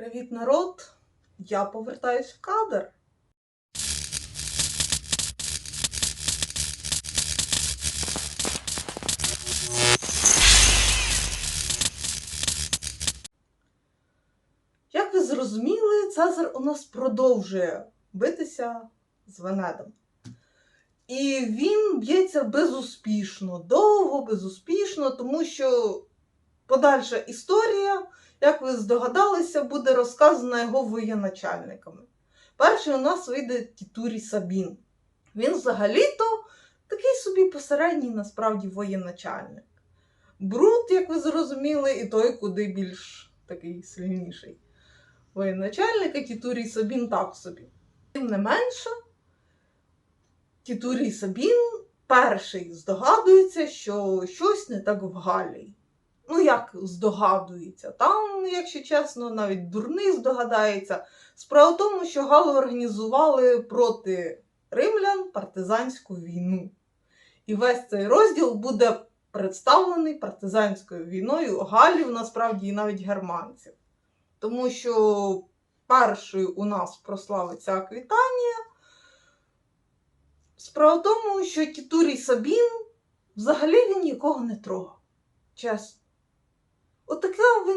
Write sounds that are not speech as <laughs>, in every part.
Привіт, народ! Я повертаюсь в кадр. Як ви зрозуміли, Цезар у нас продовжує битися з Венедом. І він б'ється безуспішно, довго, безуспішно, тому що подальша історія, як ви здогадалися, буде розказана його воєначальниками. Перший у нас вийде Тітурій Сабін. Він взагалі-то такий собі посередній, насправді, воєначальник. Брут, як ви зрозуміли, і той куди більш такий сильніший. Воєначальник, а Тітурій Сабін так собі. Тим не менше, Тітурій Сабін перший здогадується, що щось не так в Галії. Ну, як здогадується. Там, якщо чесно, навіть дурний здогадається. Справа в тому, що Гали організували проти римлян партизанську війну. І весь цей розділ буде представлений партизанською війною Галів, насправді, і навіть германців. Тому що першою у нас прославиться Аквітанія. Справа в тому, що Тітурій Сабін взагалі він нікого не трогав. Чесно.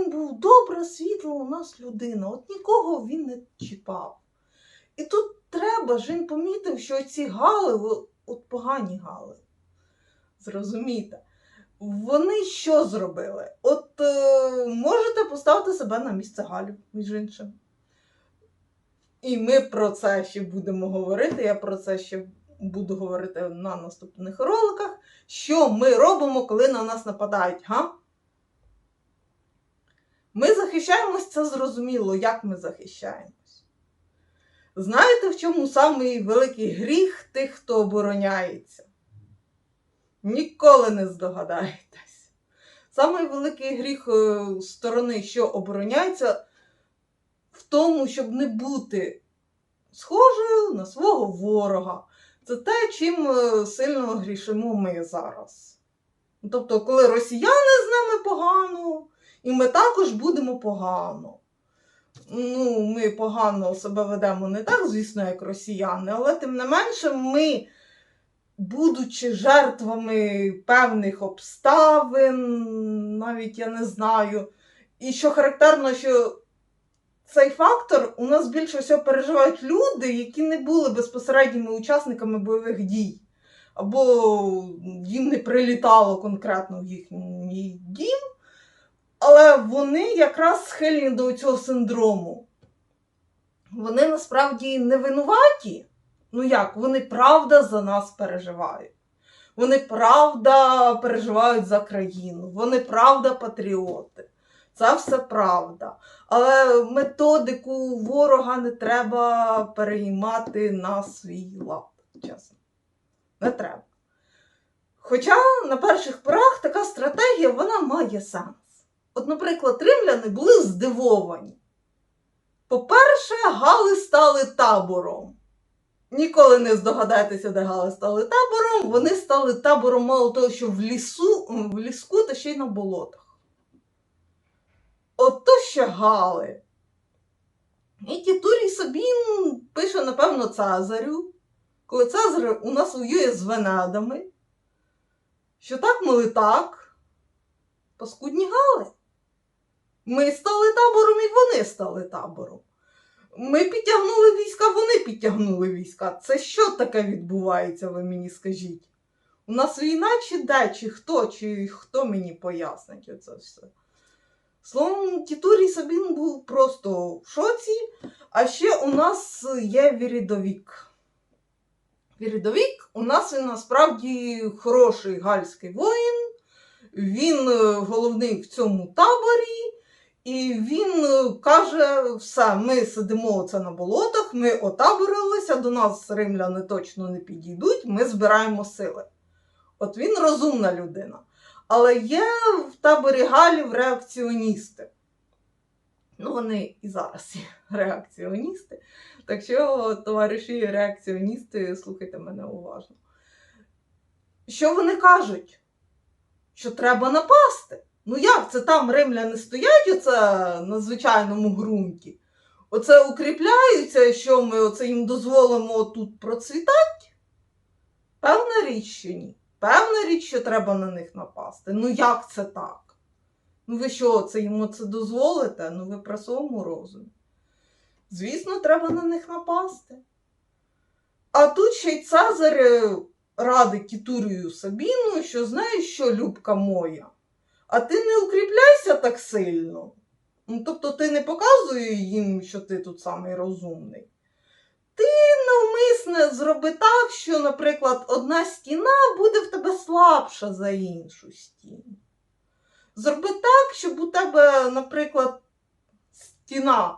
Він був добра, світла у нас людина, от нікого він не чіпав. І тут треба ж він помітив, що ці гали, от, погані гали, зрозумійте, вони що зробили? От е, можете поставити себе на місце Галю, між іншим. І ми про це ще будемо говорити. Я про це ще буду говорити на наступних роликах. Що ми робимо, коли на нас нападають? га? Ми захищаємось, це зрозуміло, як ми захищаємось. Знаєте, в чому самий великий гріх тих, хто обороняється? Ніколи не здогадаєтесь. Самий великий гріх е, сторони, що обороняється, в тому, щоб не бути схожою на свого ворога. Це те, чим е, сильно грішимо ми зараз. Тобто, коли росіяни з нами погано, і ми також будемо погано. Ну, ми погано себе ведемо не так, звісно, як росіяни, але тим не менше, ми, будучи жертвами певних обставин, навіть я не знаю. І що характерно, що цей фактор у нас більше всього переживають люди, які не були безпосередніми учасниками бойових дій, або їм не прилітало конкретно в їхній дім. Але вони якраз схильні до цього синдрому. Вони насправді не винуваті. Ну як, вони правда за нас переживають. Вони правда переживають за країну, вони правда патріоти. Це все правда. Але методику ворога не треба переймати на свій лад, чесно. Не треба. Хоча на перших порах така стратегія вона має сенс. От, наприклад, римляни були здивовані. По-перше, гали стали табором. Ніколи не здогадаєтеся, де гали стали табором. Вони стали табором мало того, що в лісу, в ліску та ще й на болотах. От то ще гали. І Тітурій Сабін пише, напевно, Цезарю, коли Цезар у нас воює з Венедами, що так, мили так, паскудні гали. Ми стали табором і вони стали табором. Ми підтягнули війська, вони підтягнули війська. Це що таке відбувається, ви мені скажіть? У нас війна чи де, чи хто, чи хто мені пояснить оце все? Словом, Тітурій Сабін був просто в шоці, а ще у нас є Вірідовік. Вірідовік у нас він насправді хороший гальський воїн. Він е, головний в цьому таборі, і він е, каже: все, ми сидимо оце на болотах, ми отаборилися, до нас римляни точно не підійдуть, ми збираємо сили. От він розумна людина. Але є в таборі Галів реакціоністи. Ну, вони і зараз є <laughs> реакціоністи. Так що, товариші реакціоністи, слухайте мене уважно. Що вони кажуть? Що треба напасти. Ну як це там римляни стоять оце на звичайному ґрунті? Оце укріпляються, що ми оце їм дозволимо тут процвітати? Певна річ, що ні. Певна річ, що треба на них напасти. Ну як це так? Ну ви що, це йому це дозволите? Ну ви при своєму розумі. Звісно, треба на них напасти. А тут ще й Цезар е, радить Тітурію Сабіну, що знаєш що, Любка моя, а ти не укріпляйся так сильно. Ну, тобто ти не показує їм, що ти тут самий розумний. Ти навмисне зроби так, що, наприклад, одна стіна буде в тебе слабша за іншу стіну. Зроби так, щоб у тебе, наприклад, стіна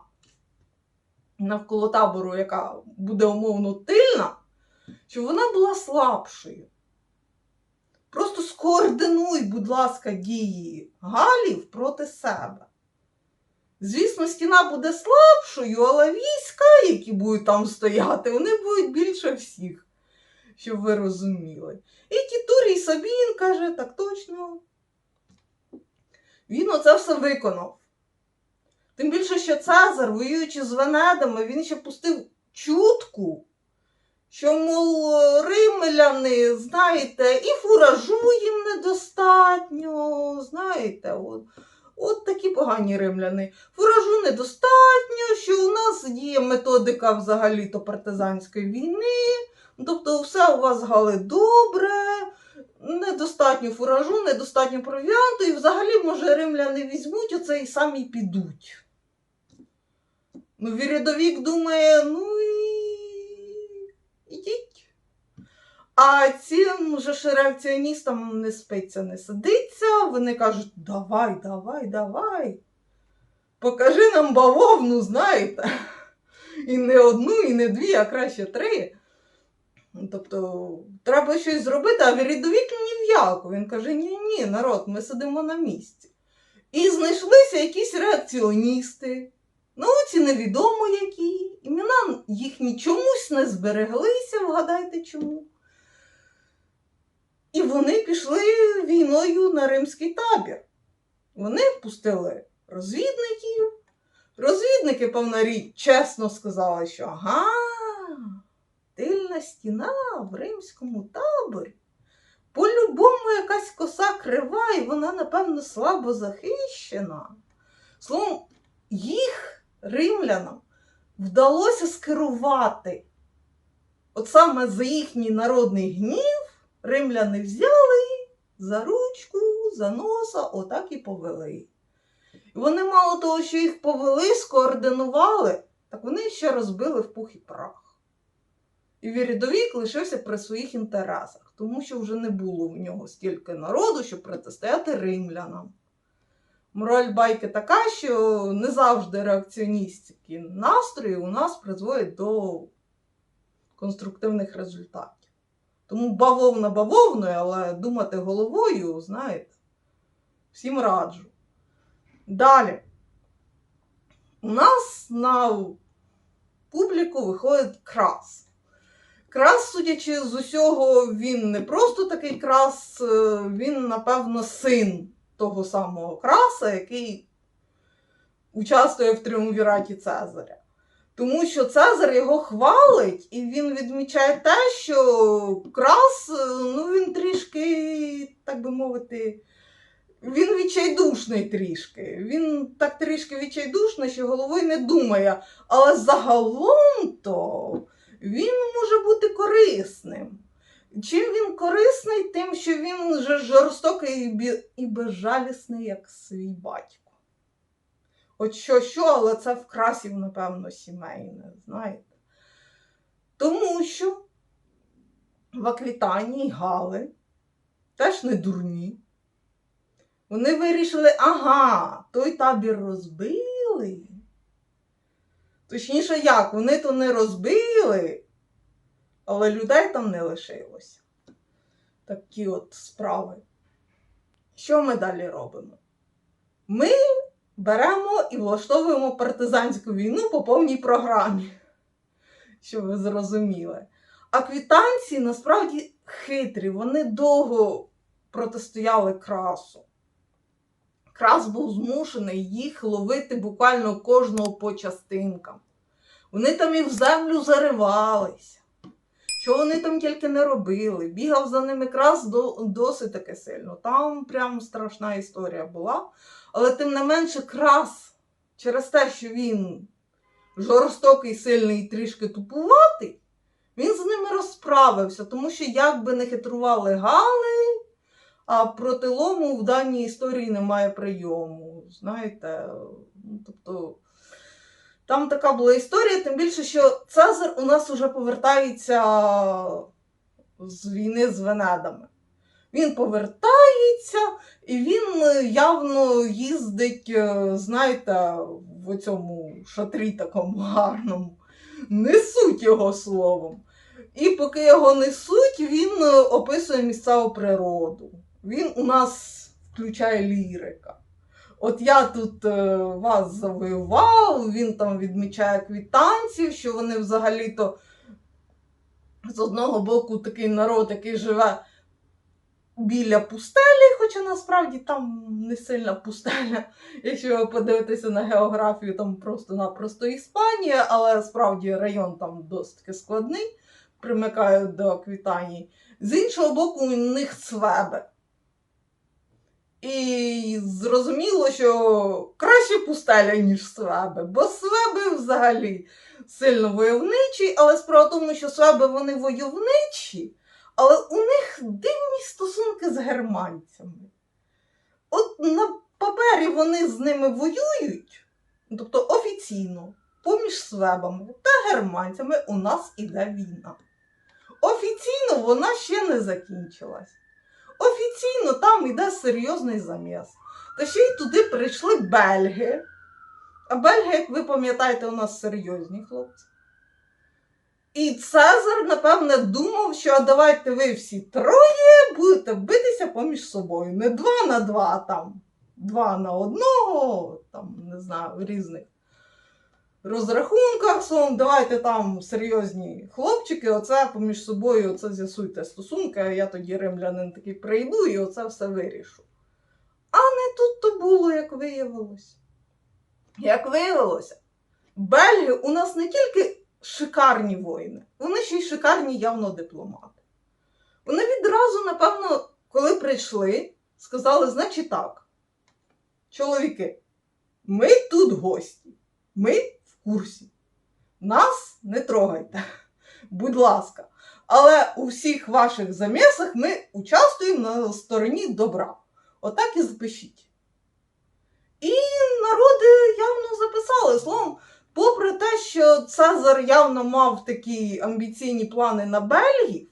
навколо табору, яка буде умовно тильна, щоб вона була слабшою. Просто скоординуй, будь ласка, дії Галів проти себе. Звісно, стіна буде слабшою, але війська, які будуть там стояти, вони будуть більше всіх, щоб ви розуміли. І Тітурій Сабін каже, так точно. Він оце все виконав. Тим більше, що Цезар, воюючи з Венедами, він ще пустив чутку, що, мов, римляни, знаєте, і фуражу їм недостатньо, знаєте, от, от такі погані римляни. Фуражу недостатньо, що у нас діє методика взагалі-то партизанської війни. Тобто все у вас гали добре, недостатньо фуражу, недостатньо провіанту, і взагалі, може, римляни візьмуть оце і самі підуть. Ну, Вірядовік думає, ну і ідіть. А цим же реакціоністам не спиться, не сидиться. Вони кажуть, давай, давай, давай. Покажи нам бавовну, знаєте. І не одну, і не дві, а краще три. Тобто, треба щось зробити, а Вірідовік ні в яку. Він каже: ні, ні, народ, ми сидимо на місці. І знайшлися якісь реакціоністи, науці невідомо які, імена їхні чомусь не збереглися, вгадайте чому. І вони пішли війною на римський табір. Вони впустили розвідників. Розвідники, певна річ, чесно сказали, що ага, тильна стіна в римському таборі. По-любому якась коса крива, і вона, напевно, слабо захищена. Словом, їх римлянам вдалося скерувати. От саме за їхній народний гнів римляни взяли за ручку, за носа, отак і повели. І вони мало того, що їх повели, скоординували, так вони ще розбили в пух і прах. І Вірідовік лишився при своїх інтересах, тому що вже не було в нього стільки народу, щоб протистояти римлянам. Мораль байки така, що не завжди реакціоністські настрої у нас призводять до конструктивних результатів. Тому бавовна бавовною, але думати головою, знаєте, всім раджу. Далі. У нас на публіку виходить крас. Крас, судячи з усього, він не просто такий крас, е, він, напевно, син того самого краса, який участвує в тріумвіраті Цезаря. Тому що Цезар його хвалить, і він відмічає те, що крас, е, ну він трішки, так би мовити, він відчайдушний трішки. Він так трішки відчайдушний, що головою не думає. Але загалом то він може бути корисним. Чим він корисний, тим, що він жорстокий і безжалісний, як свій батько. От що, що, але це в красів, напевно, сімейне, знаєте. Тому що в Аквітанії Гали теж не дурні. Вони вирішили, ага, той табір розбили. Точніше, як, вони то не розбили, але людей там не лишилося. Такі от справи. Що ми далі робимо? Ми беремо і влаштовуємо партизанську війну по повній програмі, щоб ви зрозуміли. А квітанці насправді хитрі, вони довго протистояли красу. Крас був змушений їх ловити буквально кожного по частинкам. Вони там і в землю заривалися. Що вони там тільки не робили. Бігав за ними крас до, досить таки сильно. Там прям страшна історія була. Але тим не менше, крас через те, що він жорстокий, сильний і трішки тупуватий, він з ними розправився, тому що як би не хитрували гали, а проти лому в даній історії немає прийому. Знаєте, ну, тобто. Там така була історія, тим більше, що Цезар у нас уже повертається з війни з Венедами. Він повертається, і він е, явно їздить, е, знаєте, в цьому шатрі такому гарному. Несуть його словом. І поки його несуть, він е, описує місцеву природу. Він у нас включає лірика. От я тут е, вас завоював, він там відмічає квітанців, що вони взагалі-то з одного боку такий народ, який живе біля пустелі, хоча насправді там не сильна пустеля. Якщо ви подивитеся на географію, там просто-напросто Іспанія, але справді район там досить складний, примикають до Квітанії. З іншого боку, у них свебе. І зрозуміло, що краще пустеля, ніж свеби, бо свеби взагалі сильно войовничі, але справа в тому, що свеби вони войовничі, але у них дивні стосунки з германцями. От на папері вони з ними воюють, тобто офіційно, поміж свебами та германцями у нас іде війна. Офіційно вона ще не закінчилась. Офіційно там йде серйозний заміс. Та ще й туди прийшли бельги. А бельги, як ви пам'ятаєте, у нас серйозні хлопці. І Цезар, напевне, думав, що давайте ви всі троє будете битися поміж собою. Не два на два, а там два на одного, там, не знаю, різних розрахунках словом, давайте там серйозні хлопчики, оце поміж собою оце з'ясуйте стосунки, а я тоді римлянин такий прийду і оце все вирішу. А не тут то було, як виявилось. Як виявилося, бельги у нас не тільки шикарні воїни, вони ще й шикарні явно дипломати. Вони відразу, напевно, коли прийшли, сказали, значить так, чоловіки, ми тут гості, ми курсі. Нас не трогайте, будь ласка. Але у всіх ваших замісах ми участвуємо на стороні добра. Отак і запишіть. І народи явно записали. Словом, попри те, що Цезар явно мав такі амбіційні плани на Бельгів,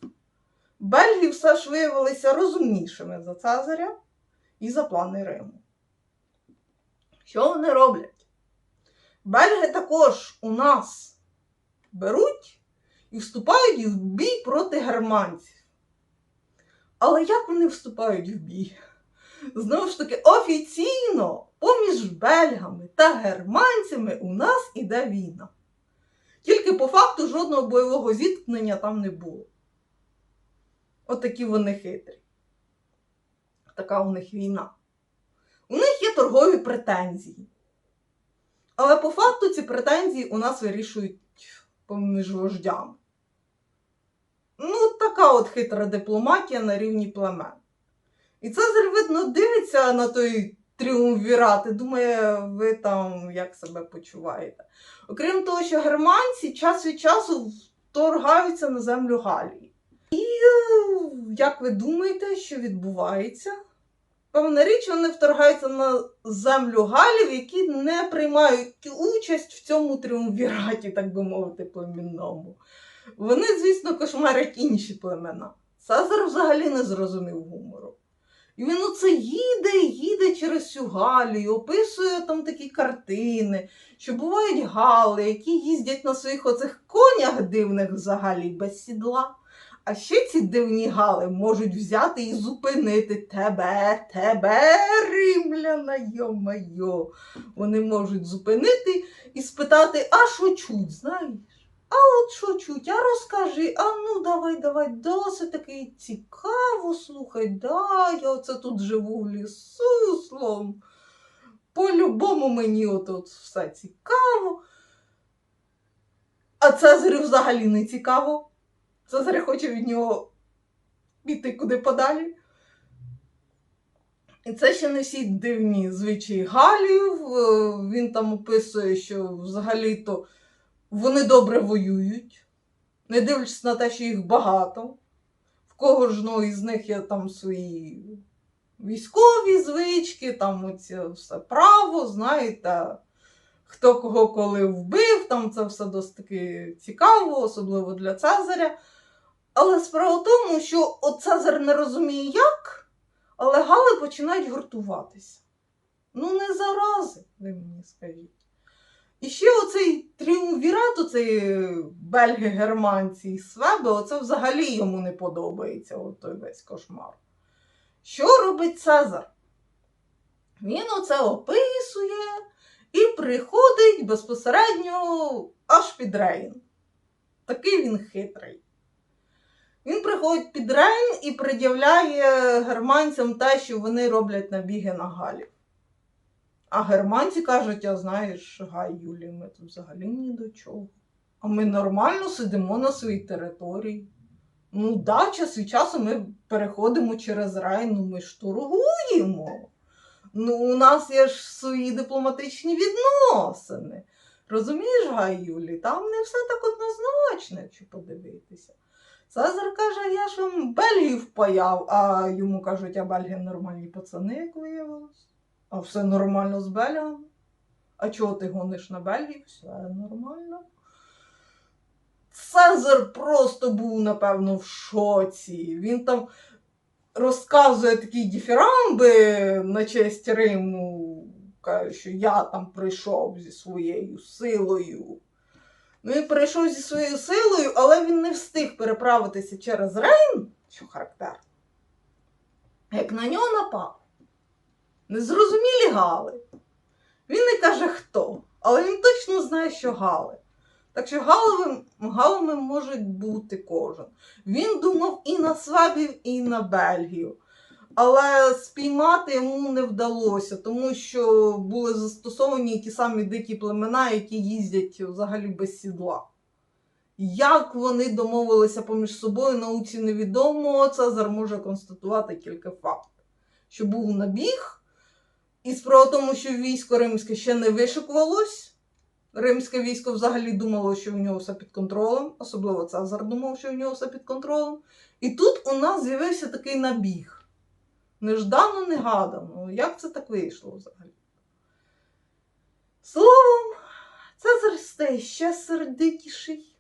Бельги все ж виявилися розумнішими за Цезаря і за плани Риму. Що вони роблять? Бельги також у нас беруть і вступають в бій проти германців. Але як вони вступають в бій? Знову ж таки, офіційно поміж бельгами та германцями у нас іде війна. Тільки по факту жодного бойового зіткнення там не було. Отакі вони хитрі. Така у них війна. У них є торгові претензії. Але по факту ці претензії у нас вирішують поміж вождями. Ну, така от хитра дипломатія на рівні племен. І Цезар, видно, дивиться на той тріумвірат і думає, ви там як себе почуваєте. Окрім того, що германці час від часу вторгаються на землю Галії. І е, як ви думаєте, що відбувається? Певна річ, вони вторгаються на землю галів, які не приймають участь в цьому тріумвіраті, так би мовити, племінному. Вони, звісно, кошмарять інші племена. Цезар взагалі не зрозумів гумору. І він оце їде, їде через цю Галію, описує там такі картини, що бувають гали, які їздять на своїх оцих конях дивних взагалі без сідла. А ще ці дивні гали можуть взяти і зупинити тебе, тебе, римляна, йо-майо. Вони можуть зупинити і спитати, а що чуть, знаєш? А от що чуть, а розкажи, а ну давай, давай, досить таки цікаво, слухай, да, я оце тут живу в лісу, словом. по-любому мені от все цікаво. А Цезарю взагалі не цікаво. Цезарь хоче від нього піти куди подалі. І це ще не всі дивні звичаї Галів. Він там описує, що взагалі-то вони добре воюють, не дивлячись на те, що їх багато. В кого ж ну, із них є там свої військові звички, там оце все право, знаєте, хто кого коли вбив, там це все досить цікаво, особливо для Цезаря. Але справа в тому, що от Цезар не розуміє як, але Гали починають гуртуватися. Ну, не зарази, ви мені скажіть. І ще оцей тріумвірат, оцей бельги, германці і свеби, оце взагалі йому не подобається, от той весь кошмар. Що робить Цезар? Він оце описує і приходить безпосередньо аж під Рейн. Такий він хитрий. Він приходить під Рейн і пред'являє германцям те, що вони роблять набіги на Галів. А германці кажуть, а знаєш, Гай Юлі, ми тут взагалі ні до чого. А ми нормально сидимо на своїй території. Ну, да, час від часу ми переходимо через Рейн, ну ми ж торгуємо. Ну, у нас є ж свої дипломатичні відносини. Розумієш, Гай Юлі, там не все так однозначно, якщо подивитися. Цезар каже, я ж вам Бельгію впаяв, а йому кажуть, а Бельги нормальні пацани, як виявилось. А все нормально з Бельгами. А чого ти гониш на Бельгію? Все нормально. Цезар просто був, напевно, в шоці. Він там розказує такі діфірамби на честь Риму, каже, що я там прийшов зі своєю силою. Ну, він прийшов зі своєю силою, але він не встиг переправитися через Рейн, що характерно, як на нього напав. Незрозумілі Гали. Він не каже хто, але він точно знає, що Гали. Так що галами, галами можуть бути кожен. Він думав і на Свабів, і на Бельгію. Але спіймати йому не вдалося, тому що були застосовані ті самі дикі племена, які їздять взагалі без сідла. Як вони домовилися поміж собою, науці невідомо. Цезар може констатувати кілька фактів. Що був набіг, і справа в тому, що військо римське ще не вишикувалось. Римське військо взагалі думало, що в нього все під контролем, особливо Цезар думав, що в нього все під контролем. І тут у нас з'явився такий набіг. Неждано, негадано. Як це так вийшло взагалі? Словом, Цезар стає ще сердитіший.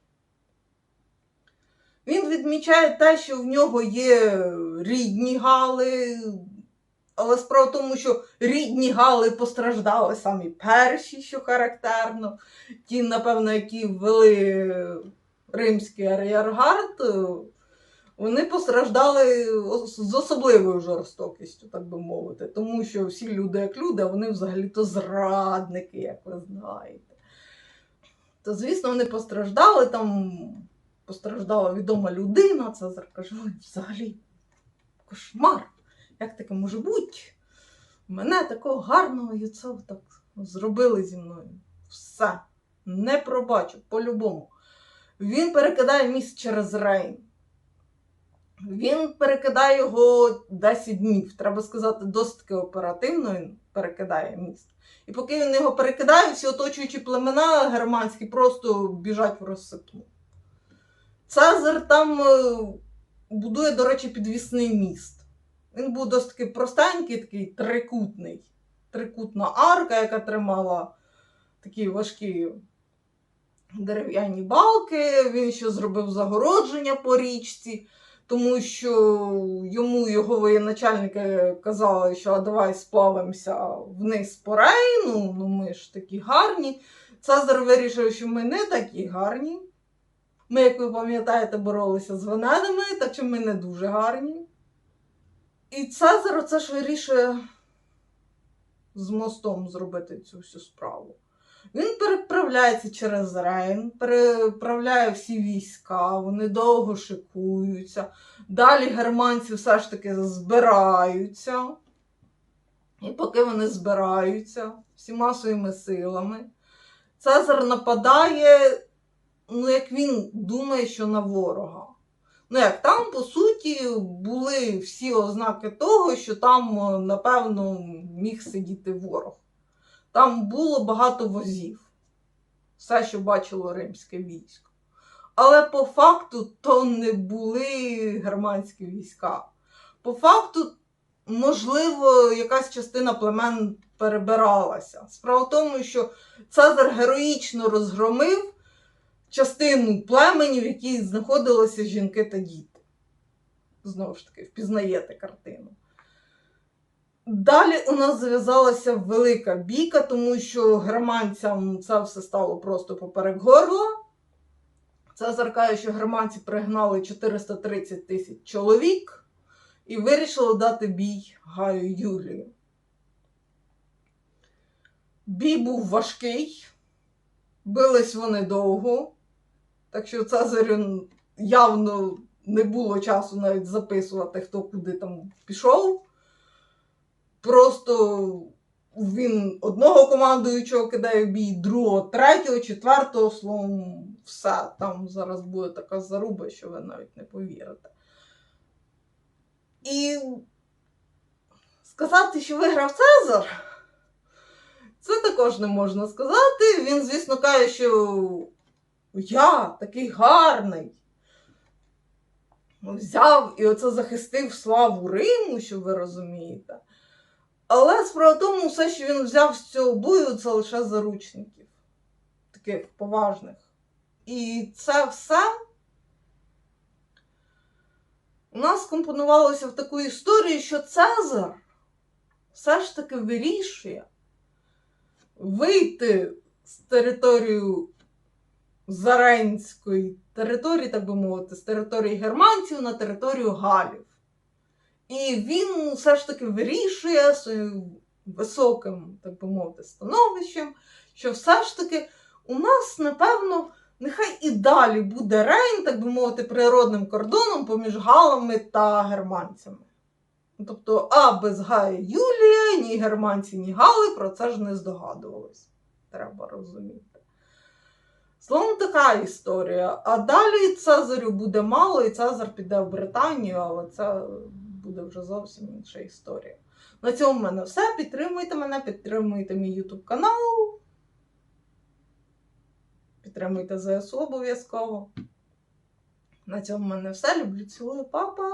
Він відмічає те, що в нього є рідні гали, але справа в тому, що рідні гали постраждали самі перші, що характерно. Ті, напевно, які ввели римський аріаргард, вони постраждали з особливою жорстокістю, так би мовити. Тому що всі люди як люди, а вони взагалі-то зрадники, як ви знаєте. То, звісно, вони постраждали, там постраждала відома людина, Цезар каже, взагалі кошмар. Як таке може бути? Мене такого гарного це так зробили зі мною. Все. Не пробачу, по-любому. Він перекидає міст через Рейн. Він перекидає його 10 днів. Треба сказати, досить таки оперативно він перекидає міст. І поки він його перекидає, всі оточуючі племена германські просто біжать в розсипну. Цезар там е, будує, до речі, підвісний міст. Він був досить таки простенький, такий трикутний. Трикутна арка, яка тримала такі важкі дерев'яні балки. Він ще зробив загородження по річці, тому що йому його воєначальники казали, що а давай сплавимося вниз по рейну, ну ми ж такі гарні. Цезар вирішив, що ми не такі гарні. Ми, як ви пам'ятаєте, боролися з венедами, так що ми не дуже гарні. І Цезар оце ж вирішує з мостом зробити цю всю справу. Він переправляється через Рейн, переправляє всі війська, вони довго шикуються. Далі германці все ж таки збираються. І поки вони збираються всіма своїми силами, Цезар нападає, ну, як він думає, що на ворога. Ну, як там, по суті, були всі ознаки того, що там, напевно, міг сидіти ворог. Там було багато возів. Все, що бачило римське військо. Але по факту то не були германські війська. По факту, можливо, якась частина племен перебиралася. Справа в тому, що Цезар героїчно розгромив частину племенів, в якій знаходилися жінки та діти. Знову ж таки, впізнаєте картину. Далі у нас зав'язалася велика бійка, тому що германцям це все стало просто поперек горла. Цезар каже, що германці пригнали 430 тисяч чоловік і вирішили дати бій Гаю Юлію. Бій був важкий, бились вони довго, так що Цезарю явно не було часу навіть записувати, хто куди там пішов. Просто він одного командуючого кидає в бій, другого, третього, четвертого, словом, все. Там зараз буде така заруба, що ви навіть не повірите. І сказати, що виграв Цезар, це також не можна сказати. Він, звісно, каже, що я такий гарний. Взяв і оце захистив славу Риму, що ви розумієте. Але справа в тому, все, що він взяв з цього бою, це лише заручників, таких поважних. І це все у нас компонувалося в таку історію, що Цезар все ж таки вирішує вийти з території Заренської території, так би мовити, з території германців на територію Галів. І він все ж таки вирішує своїм високим, так би мовити, становищем, що все ж таки у нас, напевно, нехай і далі буде Рейн, так би мовити, природним кордоном поміж галами та германцями. Тобто, а без Гая Юлія, ні германці, ні гали про це ж не здогадувались. Треба розуміти. Словом, така історія. А далі Цезарю буде мало, і Цезар піде в Британію, але це буде вже зовсім інша історія. На цьому в мене все. Підтримуйте мене, підтримуйте мій YouTube канал. Підтримуйте ЗСУ обов'язково. На цьому в мене все. Люблю, цілую, па-па!